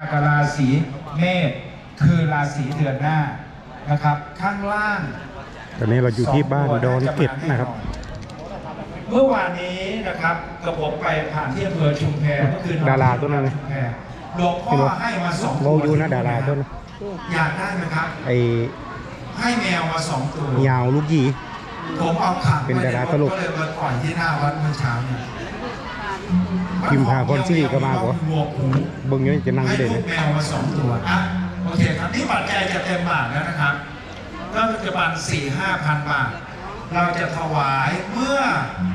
กับราศีเมษคือราศีเดือนหน้านะครับ ข้างล่างตอนนี้เราอยู่ที่บ้านดอนเก็ดนะครับ เมื่อวานนี้นะครับกระผมไปผ่านที่อำเภอชุมแพเมื่อคืนดาราตัวนั้นเลยชุมแพหลวงพ่อให้มาสองโมอยู่นะดาราต้นอยากได้ไหมครับไอ้ให้แมวมาสองตัวยาวลูกหยีผมเอาขังเป็นดาราตลกก็เลยมาปล่อยที่หน้าวัดเมื่อเช้าเนี่ย พิมพาพรซี่ก็มาบ่หนวกหูเบิ่งอยังจะนั่งให้ได้ลูเลกยแมวมาสองตัวอะโอเคครับนี่ปัจจัยจะเต็มบาทแล้วนะครับ ก็จะประมาณสี่ห้าพันบาท เราจะถวายเมื่อ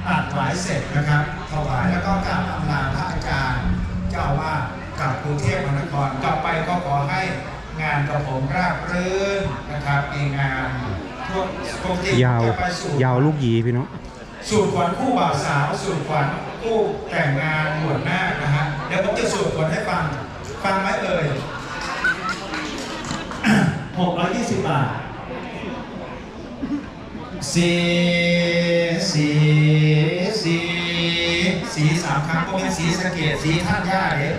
ตัดถวายเสร็จนะครับ ถวายแล้วก็กราบอำลาพระอาจารย์เจ้าอาว่าสกับกรุงเทพมหานครต่อไปก็ขอให้งานกับผมราบรื่นนะครับมีงานพวกปกติยาวจะไปสู่ยาวลูกหยีพี่น้อง สูตรขวัญคู่บ่าวสาวสูตรขวัญคู่แต่งงานบวชหน้าคนะฮะเดี๋ยวผมจะสูตรขวัญให้ฟัง ฟังไหมเอ่ย620บาทสีสีสีสีสามครั้งก็เป็นสีสะเกดสีท่าตุย่าเด้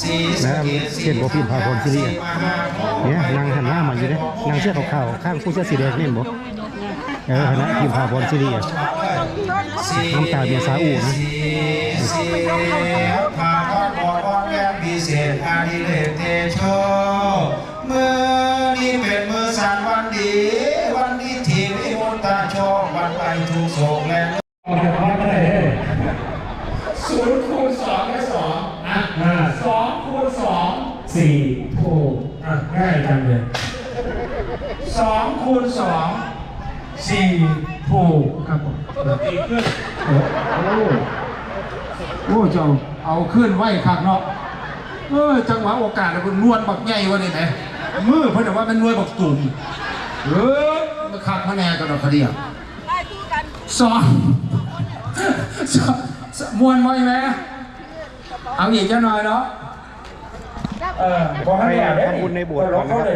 สีสะเกดสีเช่นบ่พิมพ์พาพรสิริอะเนี่ยนางหันหน้ามาอยู่เนี่ยนางเสื้อขาวๆข้างผู้เสื้อสีแดงเนี่ยเห็นบ่ เออนะพิมพ์พาพรสิริอะน้ำตาเมียสาอูนะสีพาพรบอดบอนแวนพิเศษอาดิเลกเตโชเมื่อนี้เป็นมือสานวันดี วันดีที่วิมุตตาโชควันไปทุกโศกและศูนย์คูณสองได้สองอะอ่าสองคูณสองสี่ถูกอะง่ายจังเลยสองคูณสอง สี่ถูกครับผมอีกขึ้นโอ้โหโอ้เจ้าเอาขึ้นไว้คักเนาะเออจังหวะโอกาสแล้วคุณนวลบักใหญ่วะนี่ไหมมือเพิ่นบอกว่ามันนวลบักตุ่มเออมาคักมาแน่กันเนาะคดีอะได้คู่กันสองสองสองมวนมั้ยแม่เอาอีกเจ้าหน่อยเนาะ เออไปทำบุญในโบสถ์ก่อนนะครับ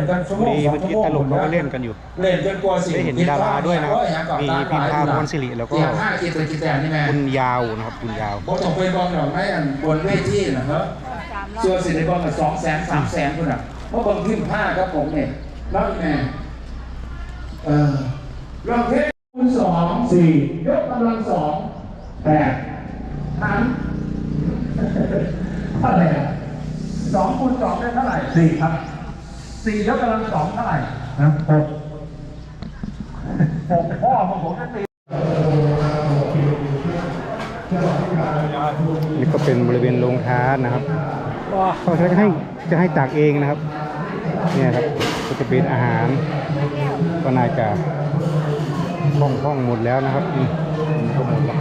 มีเมื่อกี้ตลกเขาก็เล่นกันอยู่เล่นจนกลัวสิได้เห็นดาราด้วยนะครับมีพิมพาพรสิริแล้วก็เกียร์ห้าเกียร์ตะกี้แต่นี่แม่คุณยาวนะครับคุณยาวผมต้องไปบอลหรอกให้อันบนเวทีนะครับส่วนสิในบอลกับสองแสนสามแสนคุณอะเพราะบอลพิมพ์ผ้าครับผมเนี่ยแล้วอีกแม่เออลองเทคูณสองสี่ยกกำลังสองแปดหันเท่าไหร่อะสองคูณ สองได้เท่าไหร่สี่ครับสี่ยกกำลังสองเท่าไหร่นะหกหกพ่อของผมจะตีนี่ก็เป็นบริเวณโรงทานนะครับเขาจะให้จะให้ตักเองนะครับ เนี่ยครับก็จะเป็นอาหาร ก็น่าจะห้องห้องหมดแล้วนะครับอืมมันก็หมดแล้ว